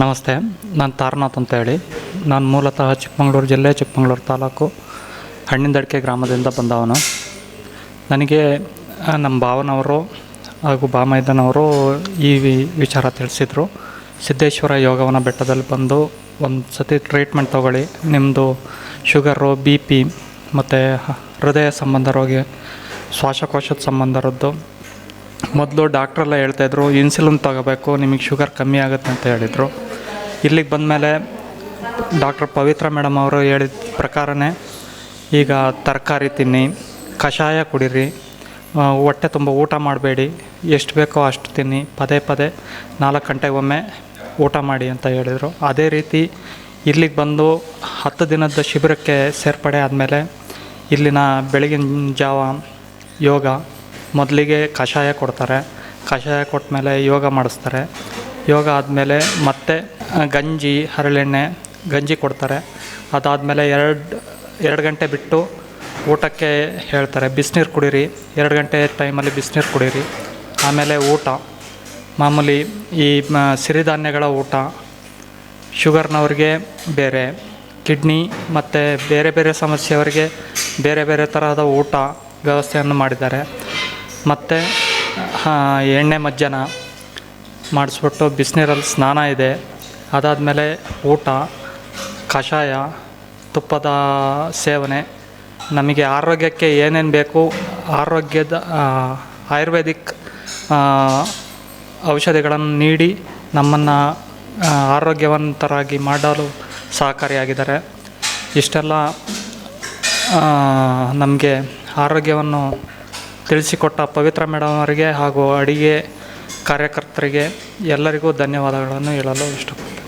ನಮಸ್ತೆ, ನಾನು ತಾರನಾಥ್ ಅಂತ ಹೇಳಿ ನಾನು ಮೂಲತಃ ಚಿಕ್ಕಮಗಳೂರು ಜಿಲ್ಲೆ, ಚಿಕ್ಕಮಗಳೂರು ತಾಲೂಕು ಹಣ್ಣಿಂದಡಿಕೆ ಗ್ರಾಮದಿಂದ ಬಂದವನು. ನನಗೆ ನಮ್ಮ ಭಾವನವರು ಹಾಗೂ ಬಾಮೈದನವರು ಈ ವಿಚಾರ ತಿಳಿಸಿದರು. ಸಿದ್ದೇಶ್ವರ ಯೋಗವನ ಬೆಟ್ಟದಲ್ಲಿ ಬಂದು ಒಂದು ಸತಿ ಟ್ರೀಟ್ಮೆಂಟ್ ತೊಗೊಳ್ಳಿ. ನಿಮ್ಮದು ಶುಗರು, ಬಿ ಪಿ ಮತ್ತು ಹೃದಯ ಸಂಬಂಧ ರೋಗಿ, ಶ್ವಾಸಕೋಶದ ಸಂಬಂಧರದ್ದು. ಮೊದಲು ಡಾಕ್ಟ್ರೆಲ್ಲ ಹೇಳ್ತಾಯಿದ್ರು ಇನ್ಸುಲಿನ್ ತಗೋಬೇಕು, ನಿಮಗೆ ಶುಗರ್ ಕಮ್ಮಿ ಆಗುತ್ತೆ ಅಂತ ಹೇಳಿದರು. ಇಲ್ಲಿಗೆ ಬಂದಮೇಲೆ ಡಾಕ್ಟರ್ ಪವಿತ್ರ ಮೇಡಮ್ ಅವರು ಹೇಳಿದ ಪ್ರಕಾರನೇ ಈಗ ತರಕಾರಿ ತಿನ್ನಿ, ಕಷಾಯ ಕುಡೀರಿ ಹೊಟ್ಟೆ ತುಂಬ ಊಟ ಮಾಡಬೇಡಿ, ಎಷ್ಟು ಬೇಕೋ ಅಷ್ಟು ತಿನ್ನಿ, ಪದೇ ಪದೇ ನಾಲ್ಕು ಗಂಟೆಗೊಮ್ಮೆ ಊಟ ಮಾಡಿ ಅಂತ ಹೇಳಿದರು. ಅದೇ ರೀತಿ ಇಲ್ಲಿಗೆ ಬಂದು ಹತ್ತು ದಿನದ ಶಿಬಿರಕ್ಕೆ ಸೇರ್ಪಡೆ ಆದಮೇಲೆ ಇಲ್ಲಿನ ಬೆಳಗಿನ ಜಾವ ಯೋಗ ಮೊದಲಿಗೆ ಕಷಾಯ ಕೊಡ್ತಾರೆ. ಕಷಾಯ ಕೊಟ್ಟ ಮೇಲೆ ಯೋಗ ಮಾಡಿಸ್ತಾರೆ. ಯೋಗ ಆದಮೇಲೆ ಮತ್ತೆ ಗಂಜಿ, ಹರಳೆಣ್ಣೆ, ಗಂಜಿ ಕೊಡ್ತಾರೆ. ಅದಾದಮೇಲೆ ಎರಡು ಎರಡು ಗಂಟೆ ಬಿಟ್ಟು ಊಟಕ್ಕೆ ಹೇಳ್ತಾರೆ, ಬಿಸಿನೀರು ಕುಡೀರಿ. ಎರಡು ಗಂಟೆ ಟೈಮಲ್ಲಿ ಬಿಸಿನೀರು ಕುಡೀರಿ. ಆಮೇಲೆ ಊಟ. ಮಾಮೂಲಿ ಈ ಸಿರಿಧಾನ್ಯಗಳ ಊಟ, ಶುಗರ್ನವ್ರಿಗೆ ಬೇರೆ, ಕಿಡ್ನಿ ಮತ್ತು ಬೇರೆ ಬೇರೆ ಸಮಸ್ಯೆಯವರಿಗೆ ಬೇರೆ ಬೇರೆ ತರಹದ ಊಟ ವ್ಯವಸ್ಥೆಯನ್ನು ಮಾಡಿದ್ದಾರೆ. ಮತ್ತು ಎಣ್ಣೆ ಮಜ್ಜನ ಮಾಡಿಸ್ಬಿಟ್ಟು ಬಿಸಿನೀರಲ್ಲಿ ಸ್ನಾನ ಇದೆ. ಅದಾದಮೇಲೆ ಊಟ, ಕಷಾಯ, ತುಪ್ಪದ ಸೇವನೆ. ನಮಗೆ ಆರೋಗ್ಯಕ್ಕೆ ಏನೇನು ಬೇಕು, ಆರೋಗ್ಯದ ಆಯುರ್ವೇದಿಕ್ ಔಷಧಿಗಳನ್ನು ನೀಡಿ ನಮ್ಮನ್ನು ಆರೋಗ್ಯವಂತರಾಗಿ ಮಾಡಲು ಸಹಕಾರಿಯಾಗಿದ್ದಾರೆ. ಇಷ್ಟೆಲ್ಲ ನಮಗೆ ಆರೋಗ್ಯವನ್ನು ತಿಳಿಸಿಕೊಟ್ಟ ಪವಿತ್ರ ಮೇಡಮ್ ಅವರಿಗೆ ಹಾಗೂ ಅಡಿಗೆ ಕಾರ್ಯಕರ್ತರಿಗೆ ಎಲ್ಲರಿಗೂ ಧನ್ಯವಾದಗಳನ್ನು ಹೇಳಲು ಇಷ್ಟಪಡ್ತೀನಿ.